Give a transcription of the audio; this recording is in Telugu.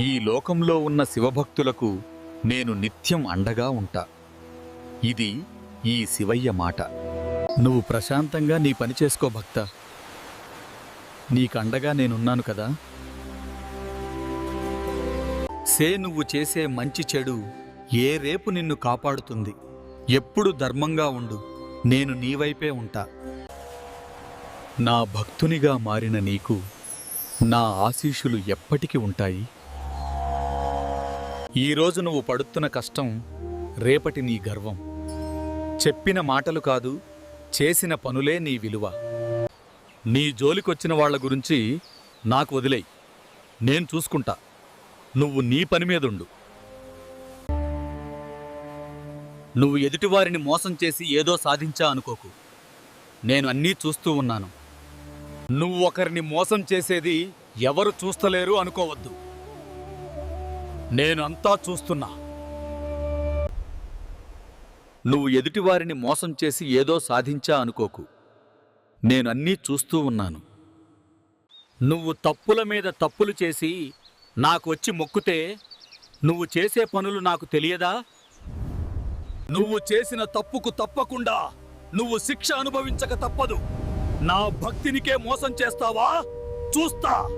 ఈ లోకంలో ఉన్న శివభక్తులకు నేను నిత్యం అండగా ఉంటా. ఇది ఈ శివయ్య మాట. నువ్వు ప్రశాంతంగా నీ పని చేసుకో భక్త. నీకండగా నేనున్నాను కదా. సే నువ్వు చేసే మంచి చెడు ఏ రేపు నిన్ను కాపాడుతుంది. ఎప్పుడు ధర్మంగా ఉండు. నేను నీ వైపే ఉంటా. నా భక్తునిగా మారిన నీకు నా ఆశీషులు ఎప్పటికీ ఉంటాయి. ఈరోజు నువ్వు పడుతున్న కష్టం రేపటి నీ గర్వం. చెప్పిన మాటలు కాదు చేసిన పనులే నీ విలువ. నీ జోలికొచ్చిన వాళ్ళ గురించి నాకు వదిలేయి. నేను చూసుకుంటా. నువ్వు నీ పని మీదుండు. నువ్వు ఎదుటివారిని మోసం చేసి ఏదో సాధించా అనుకోకు. నేను అన్నీ చూస్తూ ఉన్నాను. నువ్వు ఒకరిని మోసం చేసేది ఎవరు చూస్తలేరు అనుకోవద్దు. నేను అంతా చూస్తున్నా. నువ్వు ఎదుటివారిని మోసం చేసి ఏదో సాధించా అనుకోకు. నేను అన్నీ చూస్తూ ఉన్నాను. నువ్వు తప్పుల మీద తప్పులు చేసి నాకు వచ్చి మొక్కుతే నువ్వు చేసే పనులు నాకు తెలియదా? నువ్వు చేసిన తప్పుకు తప్పకుండా నువ్వు శిక్ష అనుభవించక తప్పదు. నా భక్తినికే మోసం చేస్తావా? చూస్తా.